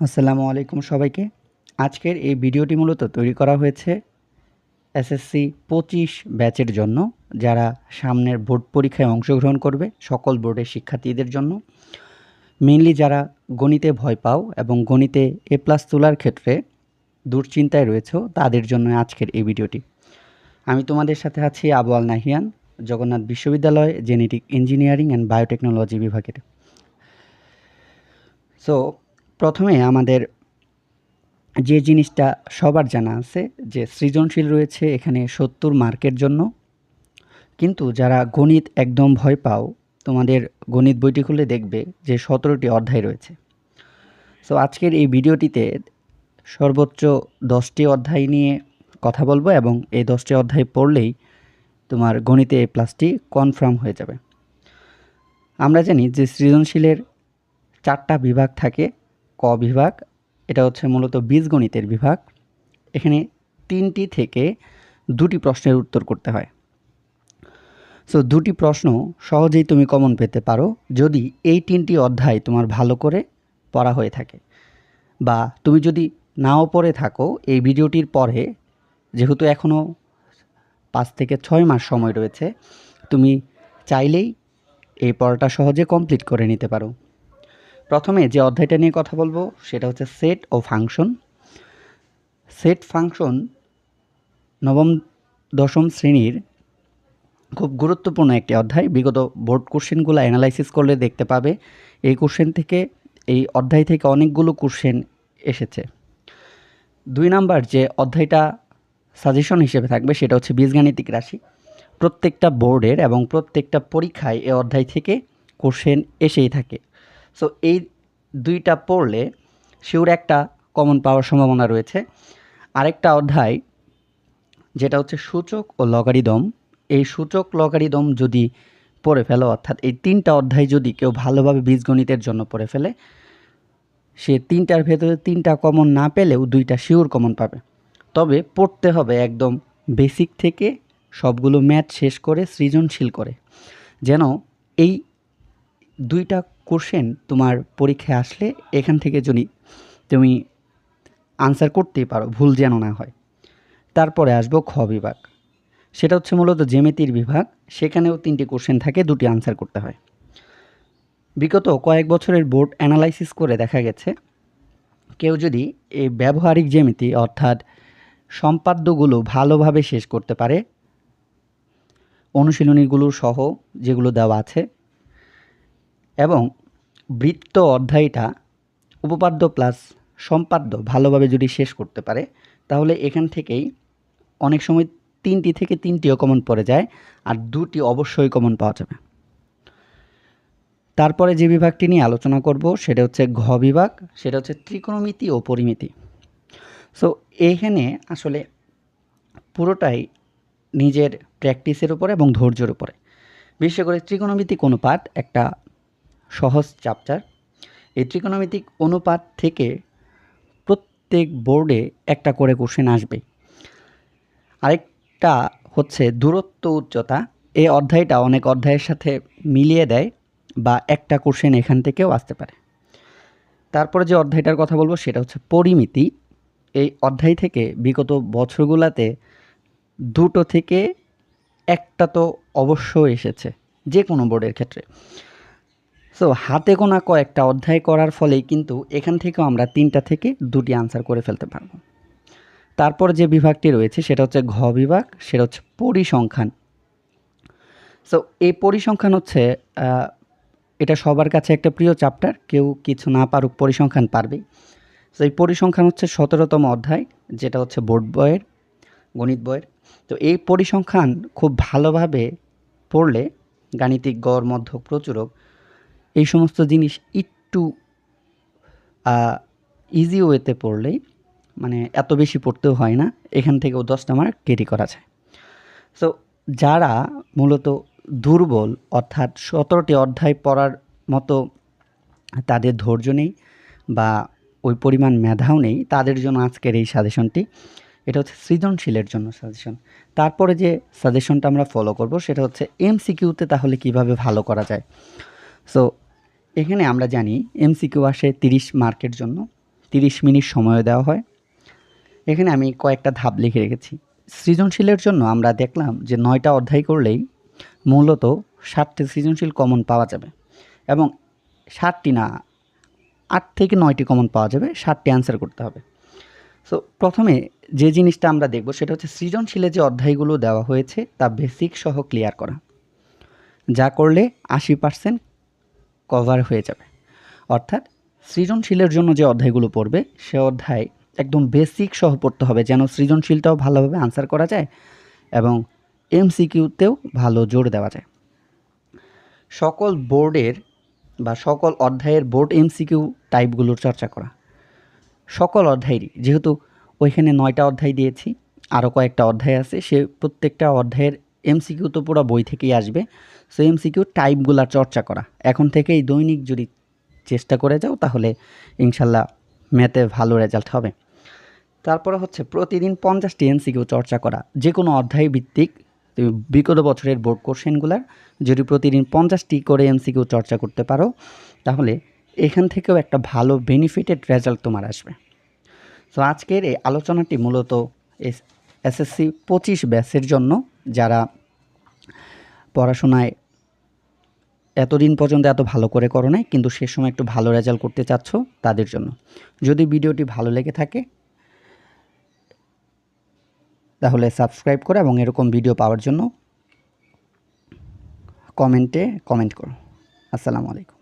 আসসালামু আলাইকুম সবাইকে। আজকের এই ভিডিওটি মূলত তৈরি করা হয়েছে এসএসসি পঁচিশ ব্যাচের জন্য, যারা সামনের বোর্ড পরীক্ষায় অংশগ্রহণ করবে সকল বোর্ডের শিক্ষার্থীদের জন্য। মেনলি যারা গণিতে ভয় পাও এবং গণিতে এ প্লাস তোলার ক্ষেত্রে দুশ্চিন্তায় রয়েছে, তাদের জন্য আজকের এই ভিডিওটি। আমি তোমাদের সাথে আছি আবু আল নাহিয়ান, জগন্নাথ বিশ্ববিদ্যালয় জেনেটিক ইঞ্জিনিয়ারিং অ্যান্ড বায়োটেকনোলজি বিভাগের। সো প্রথমে আমাদের যে জিনিসটা সবার জানা আছে, যে সৃজনশীল রয়েছে এখানে সত্তর মার্কের জন্য। কিন্তু যারা গণিত একদম ভয় পাও, তোমাদের গণিত বইটি খুলে দেখবে যে সতেরোটি অধ্যায় রয়েছে। সো আজকের এই ভিডিওটিতে সর্বোচ্চ দশটি অধ্যায় নিয়ে কথা বলব এবং এই দশটি অধ্যায় পড়লেই তোমার গণিতে এ প্লাসটি কনফার্ম হয়ে যাবে। আমরা জানি যে সৃজনশীলের চারটা বিভাগ থাকে। ক বিভাগ, এটা হচ্ছে মূলত বীজগণিতের বিভাগ। এখানে তিনটি থেকে দুটি প্রশ্নের উত্তর করতে হয়। সো দুটি প্রশ্ন সহজেই তুমি কমন পেতে পারো যদি এই তিনটি অধ্যায় তোমার ভালো করে পড়া হয়ে থাকে। বা তুমি যদি নাও পড়ে থাকো, এই ভিডিওটির পরে, যেহেতু এখনও পাঁচ থেকে ছয় মাস সময় রয়েছে, তুমি চাইলেই এই পড়াটা সহজে কমপ্লিট করে নিতে পারো। প্রথমে যে অধ্যায়টা নিয়ে কথা বলব, সেটা হচ্ছে সেট ও ফাংশন সেট ফাংশন নবম, দশম শ্রেণির খুব গুরুত্বপূর্ণ একটি অধ্যায়। বিগত বোর্ড কোশ্চেনগুলো অ্যানালাইসিস করলে দেখতে পাবে, এই কোশ্চেন থেকে, এই অধ্যায় থেকে অনেকগুলো কোশ্চেন এসেছে। দুই নাম্বার যে অধ্যায়টা সাজেশন হিসেবে থাকবে, সেটা হচ্ছে বীজগাণিতিক রাশি। প্রত্যেকটা বোর্ডের এবং প্রত্যেকটা পরীক্ষায় এ অধ্যায় থেকে কোশ্চেন এসেই থাকে। সো এই দুইটা পড়লে শিওর একটা কমন পাওয়ার সম্ভাবনা রয়েছে। আরেকটা অধ্যায়, যেটা হচ্ছে সূচক ও লগারিদম। এই সূচক, লগারিদম যদি পড়ে ফেলো, অর্থাৎ এই তিনটা অধ্যায় যদি কেউ ভালোভাবে বীজগণিতের জন্য পড়ে ফেলে, সে তিনটার ভেতরে তিনটা কমন না পেলেও দুইটা শিওর কমন পাবে। তবে পড়তে হবে একদম বেসিক থেকে সবগুলো ম্যাথ শেষ করে সৃজনশীল করে। যেন এই দুইটা কোশ্চেন তোমার পরীক্ষায় আসলে এখান থেকে যদি তুমি আনসার করতেই পারো, ভুল যেন না হয়। তারপরে আসব খ বিভাগ। সেটা হচ্ছে মূলত জেমেতির বিভাগ, সেখানেও তিনটি কোশ্চেন থাকে, দুটি আনসার করতে হয়। বিগত কয়েক বছরের বোর্ড অ্যানালাইসিস করে দেখা গেছে, কেউ যদি এই ব্যবহারিক জ্যামিতি অর্থাৎ সম্পাদ্যগুলো ভালোভাবে শেষ করতে পারে, অনুশীলনীগুলো সহ যেগুলো দেওয়া আছে এবং বৃত্ত অধ্যায়টা উপপাদ্য প্লাস সম্পাদ্য ভালোভাবে যদি শেষ করতে পারে, তাহলে এখান থেকেই অনেক সময় তিনটি থেকে তিনটিও কমন পড়ে যায় আর দুটি অবশ্যই কমন পাওয়া যাবে। তারপরে যে বিভাগটি নিয়ে আলোচনা করব, সেটা হচ্ছে ঘ বিভাগ, সেটা হচ্ছে ত্রিকোণমিতি ও পরিমিতি। সো এইখানে আসলে পুরোটাই নিজের প্র্যাকটিসের উপরে এবং ধৈর্যের উপরে। বিশেষ করে ত্রিকোণমিতি কোনো পাঠ একটা সহজ চ্যাপ্টার এই ত্রিকোণমিতিক অনুপাত থেকে প্রত্যেক বোর্ডে একটা করে কোশ্চেন আসবে। আরেকটা হচ্ছে দূরত্ব উচ্চতা। এই অধ্যায়টা অনেক অধ্যায়ের সাথে মিলিয়ে দেয় বা একটা কোশ্চেন এখান থেকেও আসতে পারে। তারপরে যে অধ্যায়টার কথা বলব সেটা হচ্ছে পরিমিতি। এই অধ্যায় থেকে বিগত বছরগুলোতে দুটো থেকে একটা তো অবশ্যই এসেছে যে কোনো বোর্ডের ক্ষেত্রে। সো হাতে গোনা কয়েকটা অধ্যায় করার ফলেই কিন্তু এখান থেকেও আমরা তিনটা থেকে দুটি আনসার করে ফেলতে পারব। তারপর যে বিভাগটি রয়েছে, সেটা হচ্ছে ঘ বিভাগ, সেটা হচ্ছে পরিসংখ্যান। সো এই পরিসংখ্যান হচ্ছে এটা সবার কাছে একটা প্রিয় চ্যাপ্টার কেউ কিছু না পারুক পরিসংখ্যান পারবেই সো এই পরিসংখ্যান হচ্ছে সতেরোতম অধ্যায়, যেটা হচ্ছে বোর্ড বইয়ের, গণিত বইয়ের। তো এই পরিসংখ্যান খুব ভালোভাবে পড়লে গাণিতিক গড় মধ্য প্রচুরক এই সমস্ত জিনিস একটু ইজি ওয়েতে পড়লেই মানে এত বেশি পড়তেও হয় না। এখান থেকেও দশটা মার্ক কেরি করা যায়। সো যারা মূলত দুর্বল অর্থাৎ সতেরোটি অধ্যায় পড়ার মতো তাদের ধৈর্য নেই বা ওই পরিমাণ মেধাও নেই, তাদের জন্য আজকের এই সাজেশনটি, এটা হচ্ছে সৃজনশীলের জন্য সাজেশন। তারপরে যে সাজেশনটা আমরা ফলো করব, সেটা হচ্ছে এমসিকিউতে তাহলে কীভাবে ভালো করা যায়? সো এখানে আমরা জানি এমসিকিউ আসে তিরিশ মার্কের জন্য, তিরিশ মিনিট সময় দেওয়া হয়। এখানে আমি কয়েকটা ধাপ লিখে রেখেছি। সৃজনশীলের জন্য আমরা দেখলাম যে নয়টা অধ্যায় করলেই মূলত ষাটটি সৃজনশীল কমন পাওয়া যাবে এবং ষাটটি না, আট থেকে নয়টি কমন পাওয়া যাবে ষাটটি অ্যান্সার করতে হবে। সো প্রথমে যে জিনিসটা আমরা দেখব সেটা হচ্ছে সৃজনশীলে যে অধ্যায়গুলো দেওয়া হয়েছে তা বেসিক সহ ক্লিয়ার করা। যা করলে আশি পার্সেন্ট কভার হয়ে যাবে। অর্থাৎ সৃজনশীলের জন্য যে অধ্যায়গুলো পড়বে, সে অধ্যায় একদম বেসিক সহ পড়তে হবে যেন সৃজনশীলটাও ভালোভাবে আনসার করা যায় এবং এমসিকিউতেও ভালো জোর দেওয়া যায়। সকল বোর্ডের বা সকল অধ্যায়ের বোর্ড এমসিকিউ টাইপগুলোর চর্চা করা। সকল অধ্যায়েরই, যেহেতু ওইখানে নয়টা অধ্যায় দিয়েছি, আরও কয়েকটা অধ্যায় আছে, সে প্রত্যেকটা অধ্যায়ের এমসিকিউ তো পুরো বই থেকেই আসবে। সো এমসিকিউ টাইপগুলার চর্চা করা। এখন থেকেই দৈনিক যদি চেষ্টা করে যাও, তাহলে ইনশাল্লাহ ম্যাথে ভালো রেজাল্ট হবে। তারপরে হচ্ছে প্রতিদিন পঞ্চাশটি এমসিকিউ চর্চা করা। যে কোনো অধ্যায় ভিত্তিক বিগত বছরের বোর্ড কোশ্চেনগুলার যদি প্রতিদিন পঞ্চাশটি করে এমসিকিউ চর্চা করতে পারো, তাহলে এখান থেকেও একটা ভালো বেনিফিটেড রেজাল্ট তোমার আসবে। তো আজকের এই আলোচনাটি মূলত এসএসসি পঁচিশ ব্যাচের জন্য যারা পড়াশোনায় এতদিন পর্যন্ত এত ভালো করে করো নাই, কিন্তু সে সময় একটু ভালো রেজাল্ট করতে চাচ্ছ তাদের জন্য। যদি ভিডিওটি ভালো লেগে থাকে, তাহলে সাবস্ক্রাইব করো এবং এরকম ভিডিও পাওয়ার জন্য কমেন্টে কমেন্ট করো। আসসালামু আলাইকুম।